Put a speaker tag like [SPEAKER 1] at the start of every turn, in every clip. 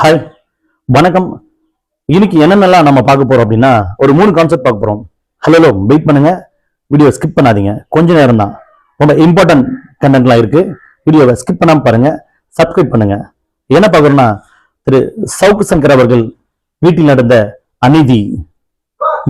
[SPEAKER 1] Hi வணக்கம். இன்னைக்கு என்னென்னலாம் நம்ம பார்க்க போறோம் அப்படின்னா ஒரு மூணு கான்செப்ட் பார்க்க போறோம். ஹலோ வெயிட் பண்ணுங்க. வீடியோ ஸ்கிப் பண்ணாதீங்க. கொஞ்ச நேரம் தான். ரொம்ப இம்பார்ட்டன்ட் கண்டென்ட்லாம் இருக்கு. வீடியோவை ஸ்கிப் பண்ணாமல் பாருங்க. சப்ஸ்கிரைப் பண்ணுங்க. என்ன பார்க்குறோம்னா திரு சவுக்கு சங்கர் அவர்கள் வீட்டில் நடந்த அநீதி.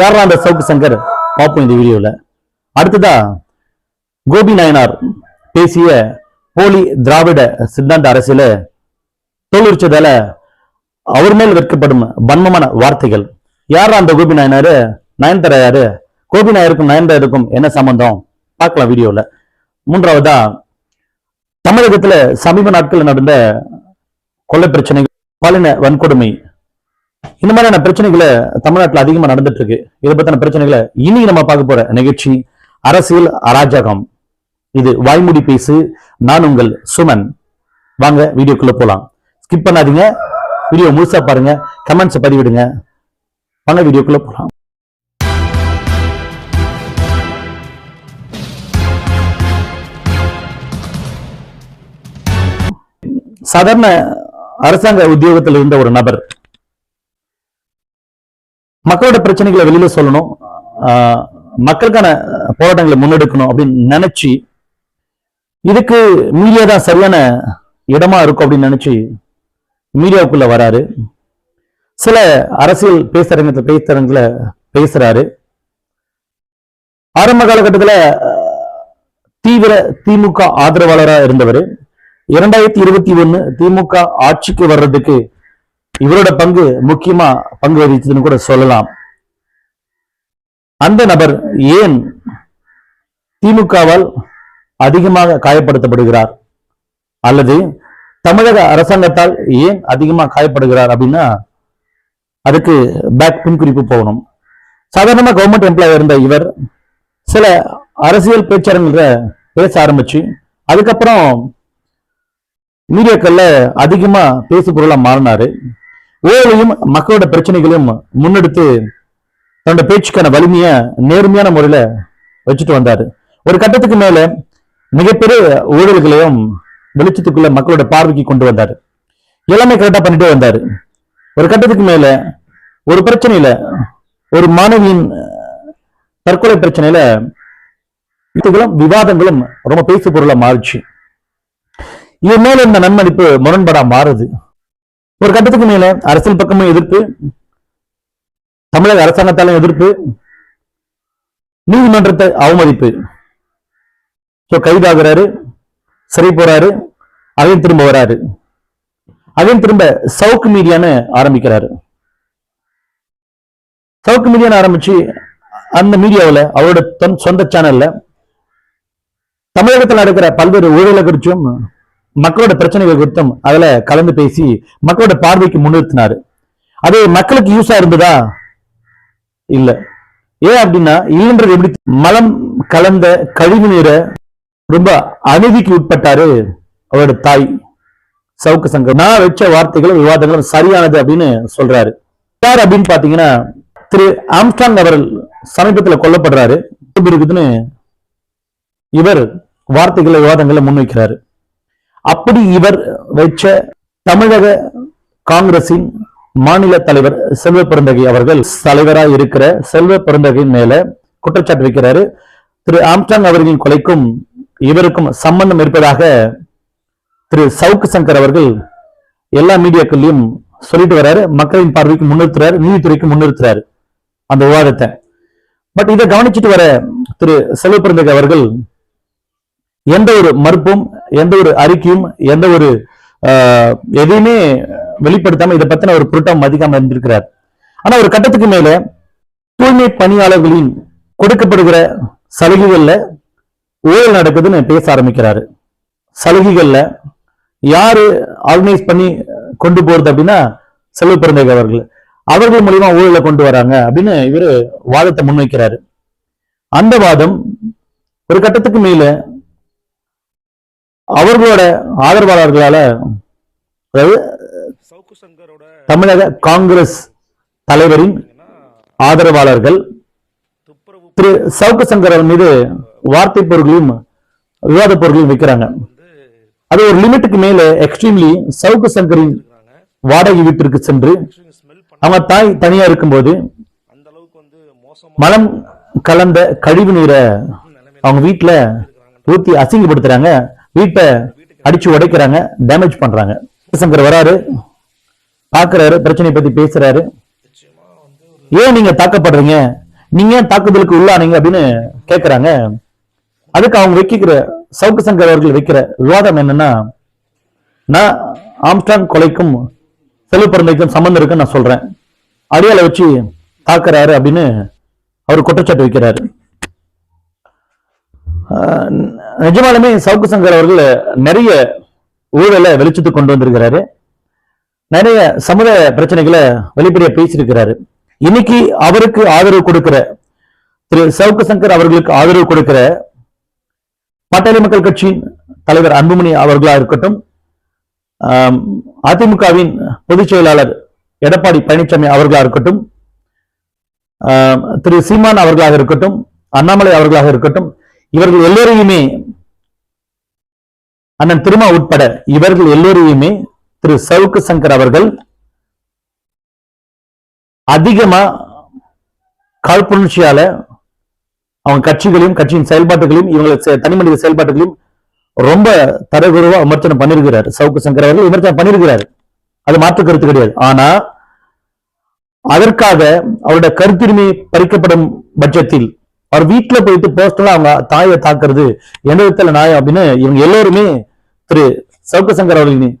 [SPEAKER 1] யாரா அந்த சவுக்கு சங்கர்? பார்ப்போம் இந்த வீடியோவில் அடுத்ததா கோபி நாயனார் பேசிய போலி திராவிட சித்தாந்த அரசியல தோலுரிச்சதால அவர் மேல் வெட்கப்படும் வன்மமான வார்த்தைகள். யார் அந்த கோபி நாயனாரு? நயன்தாரா யாரு கோபி நாயருக்கும் நயன்தாருக்கும் என்ன சம்பந்தம்? பார்க்கலாம் வீடியோல. மூன்றாவதா தமிழகத்துல சமீப நாட்கள் நடந்த கொள்ளை பிரச்சனை பாலின வன்கொடுமை. இந்த மாதிரியான பிரச்சனைகளை தமிழ்நாட்டில் அதிகமா நடந்துட்டு இருக்கு இதை பத்தின பிரச்சனைகளை இனி நம்ம பார்க்க போற நிகழ்ச்சி அரசியல் அராஜகம். இது வாய்மொழி பேசு நான் உங்கள் சுமன். வாங்க வீடியோக்குள்ள போலாம். ஸ்கிப் பண்ணாதீங்க. வீடியோ முழுசா பாருங்க. கமெண்ட்ஸ் பதிவிடுங்க. வாங்க வீடியோக்குள்ள போகலாம் சாதாரண அரசாங்க உத்தியோகத்தில் இருந்த ஒரு நபர். மக்களோட பிரச்சனைகளை வெளியில சொல்லணும். ஆஹ் மக்களுக்கான போராட்டங்களை முன்னெடுக்கணும் அப்படின்னு நினைச்சு இதுக்கு மீடியா தான் சரியான இடமா இருக்கும் அப்படின்னு நினைச்சு மீடியாவுக்குள்ள வராரு. சில அரசியல் பேசுறங்கத்துல பேசுறங்கள பேசுறாரு. ஆரம்ப காலகட்டத்துல தீவிர திமுக ஆதரவாளரா இருந்தவர். இரண்டாயிரத்தி இருபத்தி ஒண்ணு திமுக ஆட்சிக்கு வர்றதுக்கு இவரோட பங்கு முக்கியமா பங்கு வகிச்சதுன்னு கூட சொல்லலாம். அந்த நபர் ஏன் திமுகவால் அதிகமாக காயப்படுத்தப்படுகிறார்? அல்லது தமிழக அரசாங்கத்தால் ஏன் அதிகமா காயப்படுகிறார் அப்படின்னா அதுக்கு பேக் பின் குறிப்பு போகணும். சாதாரணமாக கவர்மெண்ட் எம்ப்ளாயர் இருந்த இவர் சில அரசியல் பேச்சாளர்கள பேச ஆரம்பிச்சு அதுக்கப்புறம் மீடியாக்கள்ல அதிகமா பேசு பொருளா மாறினாரு. ஊழலையும் மக்களோட பிரச்சனைகளையும் முன்னெடுத்து தன்னோட பேச்சுக்கான வலிமைய நேர்மையான முறையில வச்சுட்டு வந்தாரு. ஒரு கட்டத்துக்கு மேல மிகப்பெரிய ஊழல்களையும் வெளிச்சத்துக்குள்ள மக்களோட பார்வைக்கு கொண்டு வந்தாரு. எல்லாமே கரெக்டா பண்ணிட்டே வந்தாரு. ஒரு கட்டத்துக்கு மேல ஒரு பிரச்சனையில ஒரு மாணவியின் தற்கொலை பிரச்சனையில இதுகளும் விவாதங்களும் ரொம்ப பேசு பொருளா மாறுச்சு. இது மேல இந்த நன்மதிப்பு முரண்படா மாறுது. ஒரு கட்டத்துக்கு மேல அரசியல் பக்கமும் எதிர்ப்பு தமிழக அரசாங்கத்தாலும் எதிர்ப்பு நீதிமன்றத்தை அவமதிப்பு. கைதாகிறாரு சரி போறாரு அதையும் திரும்ப வராரு. அதையும் திரும்ப சவுக்கு மீடியான்னு ஆரம்பிக்கிறாரு. சவுக்கு மீடியான்னு ஆரம்பிச்சு அந்த மீடியாவில் அவரோட தன் சொந்த சேனல்ல தமிழகத்தில் நடக்கிற பல்வேறு ஊழலை குறிச்சும் மக்களோட பிரச்சனைகள் குறித்தும் அதுல கலந்து பேசி மக்களோட பார்வைக்கு முன்னிறுத்தினாரு. அது மக்களுக்கு யூஸா இருந்ததா? இல்ல. ஏன் அப்படின்னா இல்லைன்றது எப்படி மலம் கலந்த கழிவு நீரை ரொம்ப அநீதிக்கு உட்பட்டாரு அவரோட தாய். சவுக்கு சங்கர். நான் வச்ச வார்த்தைகளும் விவாதங்களும் சரியானது அப்படின்னு சொல்றாரு. யார் அப்படின்னு பாத்தீங்கன்னா திரு ஆம்ஸ்டாங் அவர்கள் சமீபத்துல கொல்லப்படுறாரு. இருக்குதுன்னு இவர் வார்த்தைகளை விவாதங்களை முன்வைக்கிறாரு. அப்படி இவர் வச்ச தமிழக காங்கிரசின் மாநில தலைவர் செல்வ பெருந்தகை அவர்கள் தலைவரா இருக்கிற செல்வ பெருந்தகையின் மேல குற்றச்சாட்டு வைக்கிறாரு. திரு ஆம்ஸ்டாங் அவர்களின் கொலைக்கும் இவருக்கும் சம்பந்தம் இருப்பதாக திரு சவுக்கு சங்கர் அவர்கள் எல்லா மீடியாக்கள்லையும் சொல்லிட்டு வர்றாரு மக்களின் பார்வைக்கு முன்னிறுத்துறாரு. நீதித்துறைக்கு முன்னிறுத்துறாரு அந்த விவாதத்தை. பட் இதை கவனிச்சுட்டு வர திரு செல்வ அவர்கள் எந்த ஒரு மறுப்பும் எந்த ஒரு அறிக்கையும் எந்த ஒரு ஆஹ், எதையுமே வெளிப்படுத்தாம இதை பத்தின ஒரு புரட்டம் மதிக்காம இருந்திருக்கிறார். ஆனா ஒரு கட்டத்துக்கு மேல தூய்மை பணியாளர்களின் கொடுக்கப்படுகிற சலுகைகள்ல ஊழல் நடக்குதுன்னு பேச ஆரம்பிக்கிறாரு. சலுகைகள்ல யாரு ஆர்கனைஸ் பண்ணி கொண்டு போறது அப்படின்னா செல்வ பெருந்தகை அவர்கள். அவர்கள் மூலியமா ஊழலை கொண்டு வராங்க அப்படின்னு இவர் வாதத்தை முன்வைக்கிறாரு. அந்த வாதம் ஒரு கட்டத்துக்கு மேல அவர்களோட ஆதரவாளர்களால அதாவது தமிழக காங்கிரஸ் தலைவரின் ஆதரவாளர்கள் திரு சவுக்கு சங்கர் மீது வார்த்தை பொருட்களையும் விவாத பொருட்களையும்
[SPEAKER 2] விற்கிறாங்க
[SPEAKER 1] அது ஒரு லிமிட்டுக்கு மேல எக்ஸ்ட்ரீம்லி சவுக்கு சங்கரின் வாடகை வீட்டிற்கு சென்று
[SPEAKER 2] அவன்
[SPEAKER 1] அவங்க தாய் தனியா இருக்கும்போது மலம் கலந்த கழிவு நீரை அவங்க வீட்டுல ஊத்தி அசிங்கப்படுத்துறாங்க வீட்டை அடிச்சு உடைக்கிறாங்க டேமேஜ் பண்றாங்க. சங்கர் வராரு பாக்குறாரு பிரச்சனையை பத்தி பேசுறாரு. ஏன் நீங்க தாக்கப்படுறீங்க? நீங்க ஏன் தாக்குதலுக்கு உள்ளானீங்க அப்படின்னு கேக்குறாங்க. அதுக்கு அவங்க வைக்கிற சவுக்கு சங்கர் அவர்கள் வைக்கிற விவாதம் என்னன்னா நான் ஆம்ஸ்டாங் கொலைக்கும் செல்வ பிறந்தைக்கும் சம்மந்தம் இருக்குன்னு நான் சொல்றேன். அடியால வச்சு தாக்குறாரு அப்படின்னு அவர் குற்றச்சாட்டு வைக்கிறாரு. ஆஹ் நிஜமாலுமே சவுக்கு சங்கர் அவர்கள் நிறைய ஊழலை வெளிச்சத்துக்கு கொண்டு வந்திருக்கிறாரு. நிறைய சமுதாய பிரச்சனைகளை வெளிப்படையா பேசியிருக்கிறாரு. இன்னைக்கு அவருக்கு ஆதரவு கொடுக்கிற திரு சவுக்கு சங்கர் அவர்களுக்கு ஆதரவு கொடுக்கிற பாட்டாளி மக்கள் கட்சியின் தலைவர் அன்புமணி அவர்களா இருக்கட்டும் அதிமுகவின் பொதுச் செயலாளர் எடப்பாடி பழனிசாமி அவர்களா இருக்கட்டும் திரு சீமான் அவர்களாக இருக்கட்டும் அண்ணாமலை அவர்களாக இருக்கட்டும் இவர்கள் எல்லோரையுமே அண்ணன் திருமா உட்பட இவர்கள் எல்லோரையுமே திரு சவுக்கு சங்கர் அவர்கள் அதிகமா காழ்ப்புணர்ச்சியால அவங்க கட்சிகளையும் கட்சியின் செயல்பாட்டுகளையும் இவங்களை தனிமனித செயல்பாட்டுகளையும் ரொம்ப தரகுறவா விமர்சனம் பண்ணிருக்கிறார். சவுக்கு சங்கர் அவர்கள் விமர்சனம் பண்ணிருக்கிறார். அது மாற்று கருத்து கிடையாது. ஆனா அதற்காக அவருடைய கருத்துரிமை பறிக்கப்படும் பட்சத்தில் அவர் வீட்டுல போயிட்டு போஸ்டர்ல அவங்க தாயை தாக்குறது எந்த விதத்துல நாயம் அப்படின்னு இவங்க எல்லோருமே திரு சவுக்கு சங்கர் அவர்களின்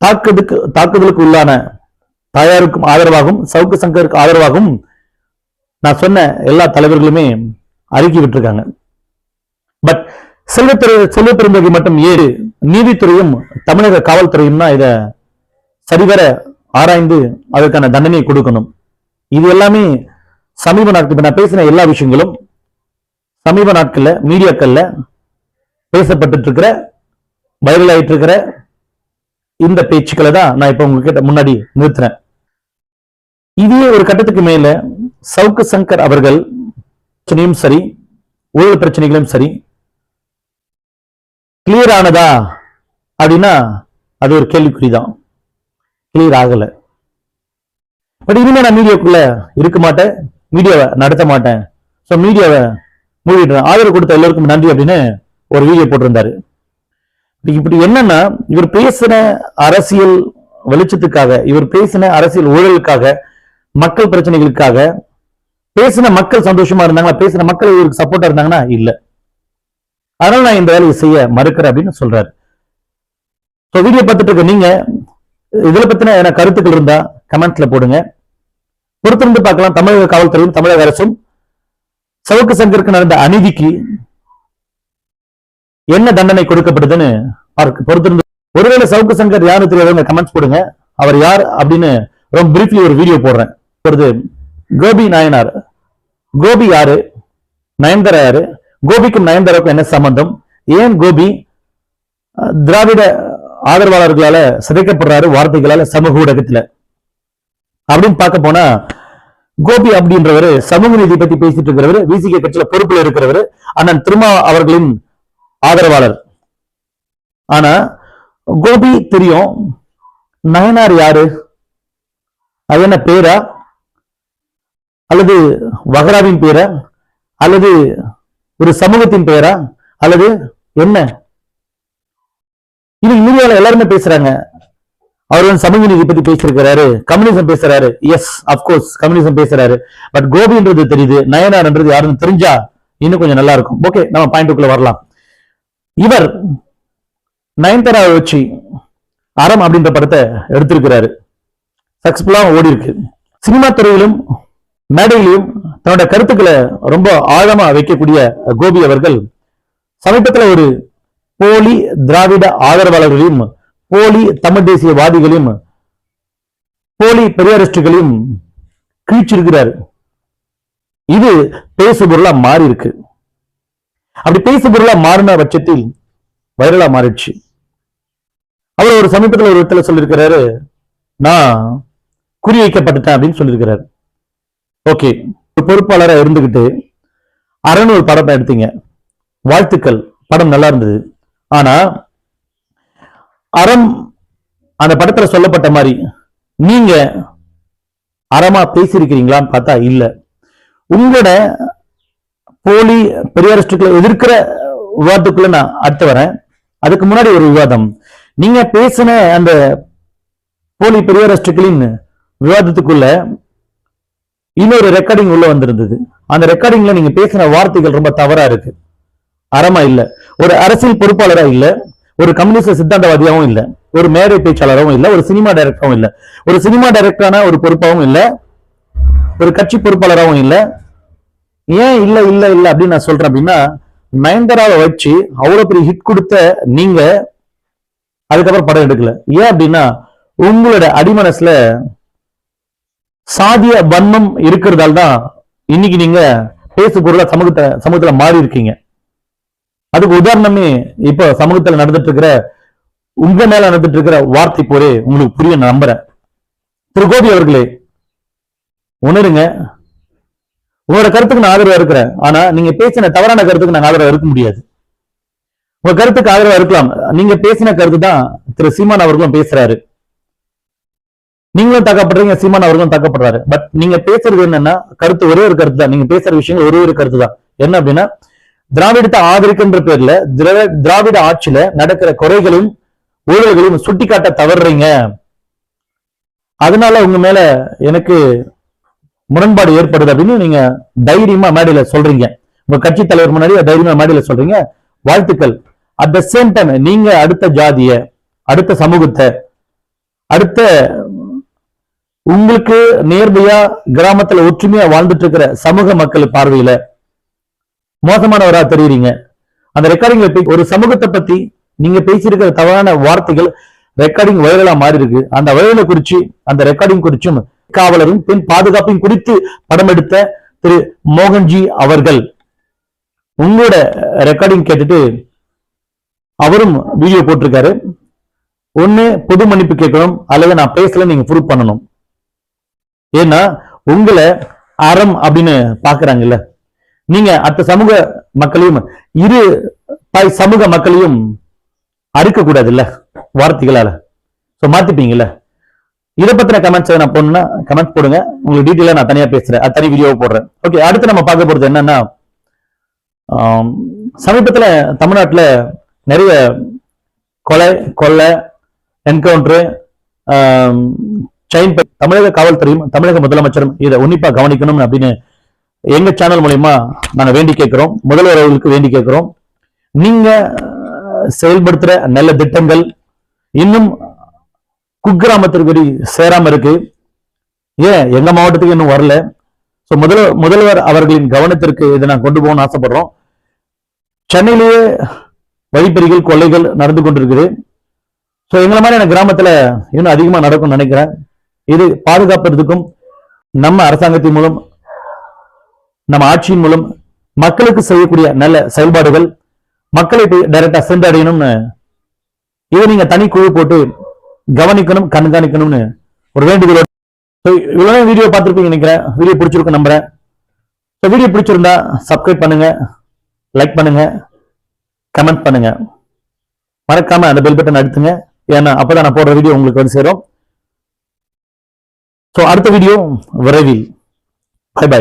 [SPEAKER 1] தாக்குதுக்கு தாக்குதலுக்கு உள்ளான தாயாருக்கும் ஆதரவாகவும் சவுக்கு சங்கருக்கு ஆதரவாகவும் நான் சொன்ன எல்லா தலைவர்களுமே அறிக்கை விட்டுருக்காங்க. பட் செல்வத்துறை செல்வப்பெருந்தகை மட்டும் ஏறு நீதித்துறையும் தமிழக காவல்துறையும் தான் இத சரிவர ஆராய்ந்து அதற்கான தண்டனையை கொடுக்கணும். இது எல்லாமே சமீப நாட்கள் நான் பேசின எல்லா விஷயங்களும் சமீப நாட்களில் மீடியாக்கள்ல பேசப்பட்டு இருக்கிற வைரல் ஆயிட்டு இருக்கிற இந்த பேச்சுக்களை தான் நான் இப்போ உங்ககிட்ட முன்னாடி நிறுத்துறேன். இதே ஒரு கட்டத்துக்கு மேல சவுக்கு சங்கர் அவர்கள் பிரச்சனையும் சரி ஊழல் பிரச்சனைகளும் சரி கிளியர் ஆனதா அப்படின்னா அது ஒரு கேள்விக்குறிதான். கிளியர் ஆகல. பட் இனிமே நான் மீடியாக்குள்ள இருக்க மாட்டேன் மீடியாவை நடத்த மாட்டேன். ஸோ மீடியாவை மூடிடுறேன். ஆதரவு கொடுத்த எல்லோருக்கும் நன்றி அப்படின்னு ஒரு வீடியோ போட்டிருந்தாரு. இப்படி என்னன்னா இவர் பேசின அரசியல் வெளிச்சத்துக்காக இவர் பேசின அரசியல் ஊழலுக்காக மக்கள் பிரச்சனைகளுக்காக பேசின மக்கள் சந்தோஷமா இருந்தாங்களா? பேசின மக்கள் இவருக்கு சப்போர்ட்டா இருந்தாங்கன்னா? இல்ல. அதனால நான் இந்த வேலையை செய்ய மறுக்கிறேன் அப்படின்னு சொல்றாரு. ஸோ வீடியோ பார்த்துட்டு இருக்க நீங்க இதுல பத்தின என கருத்துக்கள் இருந்தா கமெண்ட்ல போடுங்க. பொறுத்திருந்து பார்க்கலாம். தமிழக காவல்துறையும் தமிழக அரசும் சவுக்கு சங்கருக்கு நடந்த அநீதிக்கு என்ன தண்டனை கொடுக்கப்படுதுன்னு பார்க்க பொறுத்திருந்து ஒருவேளை சவுக்கு சங்கர் யாரு தெரியாதவங்க கமெண்ட்ஸ் போடுங்க. அவர் யார் அப்படின்னு ரொம்ப பிரீஃப்லி ஒரு வீடியோ போடுறேன். கோபி நாயனார். கோபி யாரு? நயன்தரா யாரு கோபிக்கும் நயன்தாராவுக்கும் என்ன சம்பந்தம்? ஏன் கோபி திராவிட ஆதரவாளர்களால சிதைக்கப்படுறாரு வார்த்தைகளால சமூக ஊடகத்துல? அப்படின்னு பார்க்க போனா கோபி அப்படின்றவர் சமூக நீதி பத்தி பேசிட்டு இருக்கிறவர் விசிகே கட்சியில பொறுப்புல இருக்கிறவர் அண்ணன் திருமா அவர்களின் ஆதரவாளர். ஆனா கோபி தெரியும் நயனார் யாரு? அது என்ன பேரா? அல்லது வகராவின் பெயரா அல்லது ஒரு சமூகத்தின் பெயரா அல்லது என்ன? இது இந்தியாவில் எல்லாருமே பேசுறாங்க. அவர் வந்து சமூக நீதி பத்தி பேசியிருக்கிறாரு. கம்யூனிசம் பேசுறாரு. எஸ் அப்கோர்ஸ் கம்யூனிசம் பேசுறாரு. பட் கோபின்றது தெரியுது. நயனார்ன்றது யாருன்னு தெரிஞ்சா இன்னும் கொஞ்சம் நல்லா இருக்கும். ஓகே நம்ம பாயிண்ட்டுக்குள்ள வரலாம். இவர் நயன்தாராவை வச்சு அறம் அப்படின்ற படத்தை எடுத்திருக்கிறாரு. சக்சஸ்ஃபுல்லாக ஓடி இருக்கு சினிமா துறையிலும் மேடையிலும் தன்னோட கருத்துக்களை ரொம்ப ஆழமா வைக்கக்கூடிய கோபி அவர்கள் சமீபத்துல ஒரு போலி திராவிட ஆதரவாளர்களையும் போலி தமிழ் தேசியவாதிகளையும் போலி பெரியாரிஸ்டுகளையும் கிழிச்சிருக்கிறார். இது பேசு பொருளா மாறி இருக்கு அப்படி பேசு பொருளா மாறின பட்சத்தில் வைரலா மாறிடுச்சு. அவர் ஒரு சமீபத்தில் ஒரு இடத்துல சொல்லியிருக்கிறாரு நான் குறி வைக்கப்பட்டுட்டேன் அப்படின்னு சொல்லியிருக்கிறாரு. ஓகே. ஒரு பொறுப்பாளரா இருந்துகிட்டு அறநூறு படத்தை எடுத்தீங்க. வாழ்த்துக்கள். படம் நல்லா இருந்தது. ஆனா அறம் அந்த படத்துல சொல்லப்பட்ட மாதிரி நீங்க அறமா பேசியிருக்கிறீங்களான்னு பார்த்தா இல்ல. உங்களோட போலி பெரியாரிஸ்டுக்களை எதிர்க்கிற விவாதத்துக்குள்ள நான் அடுத்து வரேன். அதுக்கு முன்னாடி ஒரு விவாதம். நீங்க பேசின அந்த போலி பெரியாரிஸ்டுகளின் விவாதத்துக்குள்ள இன்னொரு ரெக்கார்டிங் உள்ள வந்திருந்தது. அந்த ரெக்கார்டிங்ல நீங்க பேசின வார்த்தைகள் ரொம்ப தவறா இருக்கு. அறமா இல்ல. ஒரு அரசியல் பொறுப்பாளரா இல்ல. ஒரு கம்யூனிஸ்ட் சித்தாந்தவாதியாவும் இல்ல. ஒரு மேடை பேச்சாளராகவும் இல்ல. ஒரு சினிமா டைரக்டராகவும் இல்ல. ஒரு சினிமா டைரக்டரான ஒரு பொறுப்பாகவும் இல்ல. ஒரு கட்சி பொறுப்பாளராகவும் இல்ல. ஏன் இல்ல இல்ல இல்ல அப்படின்னு நான் சொல்றேன் அப்படின்னா நயன்தாராவை வச்சு அவ்வளவு பெரிய ஹிட் கொடுத்த நீங்க அதுக்கப்புறம் படம் எடுக்கல. ஏன் அப்படின்னா உங்களோட அடிமனசுல சாதிய வன்மம் இருக்கிறதால தான் இன்னைக்கு நீங்க பேசு பொருளா சமூகத்தை சமூகத்துல மாறி இருக்கீங்க அதுக்கு உதாரணமே இப்ப சமூகத்துல நடந்துட்டு இருக்கிற உங்க மேல நடந்துட்டு இருக்கிற வார்த்தை போரே உங்களுக்கு புரிய நம்புறேன். திரு. கோபி அவர்களே உணருங்க. உங்களோட கருத்துக்கு நான் ஆதரவா இருக்கிறேன். ஆனா நீங்க பேசின தவறான கருத்துக்கு நான் ஆதரவா இருக்க முடியாது. உங்க கருத்துக்கு ஆதரவா இருக்கலாம். நீங்க பேசின கருத்து தான் திரு. சீமான் அவர்களும் பேசுறாரு. நீங்களும் தாக்கப்படுறீங்க சீமான் அவர்களும் தாக்கப்படுறாரு. பட் நீங்க பேசுறது என்னன்னா கருத்து ஒரே ஒரு கருத்து தான் நீங்க பேசுற விஷயங்கள் ஒரே ஒரு கருத்து தான் என்ன அப்படின்னா திராவிடத்தை ஆதரிக்கின்ற பேர்ல திராவிட திராவிட ஆட்சியில நடக்கிற குறைகளையும் ஊழல்களையும் சுட்டிக்காட்ட தவறுறீங்க. அதனால உங்க மேல எனக்கு முரண்பாடு ஏற்படுது அப்படின்னு நீங்க தைரியமா மேடையில சொல்றீங்க. உங்க கட்சி தலைவர் முன்னாடி தைரியமா மேடையில சொல்றீங்க. வாழ்த்துக்கள். அட் த சேம் டைம் நீங்க அடுத்த ஜாதிய அடுத்த சமூகத்தை அடுத்த உங்களுக்கு நேர்மையா கிராமத்துல ஒற்றுமையா வாழ்ந்துட்டு இருக்கிற சமூக மக்கள் பார்வையில மோசமானவரா தெரியுறீங்க. அந்த ரெக்கார்டிங்ல ஒரு சமூகத்தை பத்தி நீங்க பேசியிருக்கிற தவறான வார்த்தைகள் ரெக்கார்டிங் வைரலா மாறி இருக்கு அந்த வைரலை குறிச்சு அந்த ரெக்கார்டிங் குறிச்சும் காவலரும் பெண் பாதுகாப்பையும் குறித்து படம் எடுத்த திரு மோகன்ஜி அவர்கள் உங்களோட ரெக்கார்டிங் கேட்டுட்டு அவரும் வீடியோ போட்டிருக்காரு. ஒண்ணு பொது மன்னிப்பு கேட்கணும் அல்லது நான் பேசல நீங்க ப்ரூவ் பண்ணணும். ஏன்னா உங்களை அறம் அப்படின்னு பாக்குறாங்கல்ல நீங்க அத்த சமூக மக்களையும் இரு சமூக மக்களையும் அறுக்க கூடாதுல்ல வார்த்தைகளால. சோ மாத்திப்பீங்கல்ல. இதை பத்தின கமெண்ட்ஸ் நான் போடணும்னா கமெண்ட் போடுங்க. உங்களுக்கு டீட்டெயிலா நான் தனியா பேசுறேன். அது தனி வீடியோ போடுறேன். ஓகே அடுத்து நம்ம பார்க்க போறது என்னன்னா ஆம், சமீபத்துல தமிழ்நாட்டுல நிறைய கொலை கொள்ளை என்கவுண்டர் செயின் தமிழக காவல்துறையும் தமிழக முதலமைச்சரும் இதை உன்னிப்பா கவனிக்கணும் அப்படின்னு எங்க சேனல் மூலயமா நாங்கள் வேண்டி கேட்கிறோம். முதல்வர் அவர்களுக்கு வேண்டி கேட்கிறோம். நீங்க செயல்படுத்துற நல்ல திட்டங்கள் இன்னும் குக்கிராமத்திற்கு சேராம இருக்கு. ஏன்? எங்க மாவட்டத்துக்கு இன்னும் வரல. சோ முதல்வர் முதல்வர் அவர்களின் கவனத்திற்கு இதை நான் கொண்டு போகணும்னு ஆசைப்படுறோம். சென்னையிலேயே வழிப்பறிகள் கொள்ளைகள் நடந்து கொண்டிருக்குது. சோ எங்களை மாதிரியான கிராமத்துல இன்னும் அதிகமா நடக்கும்னு நினைக்கிறேன். இது பாதுகாப்பதற்கும் நம்ம அரசாங்கத்தின் மூலம் நம்ம ஆட்சியின் மூலம் மக்களுக்கு செய்யக்கூடிய நல்ல செயல்பாடுகள் மக்களை போய் டைரக்டா சென்றடையணும்னு இதை நீங்க தனி குழு போட்டு கவனிக்கணும் கண்காணிக்கணும்னு ஒரு வேண்டுகோள் இவ்வளவு வீடியோ பார்த்துருப்பீங்க நினைக்கிறேன். வீடியோ பிடிச்சிருக்கும் நம்புறேன். ஸோ வீடியோ பிடிச்சிருந்தா சப்ஸ்கிரைப் பண்ணுங்க லைக் பண்ணுங்க கமெண்ட் பண்ணுங்க. மறக்காம அந்த பெல் பட்டன் அழுத்துங்க. ஏன்னா அப்பதான் நான் போடுற வீடியோ உங்களுக்கு வந்து சேரும். ஸோ அடுத்த வீடியோ விரைவில். By by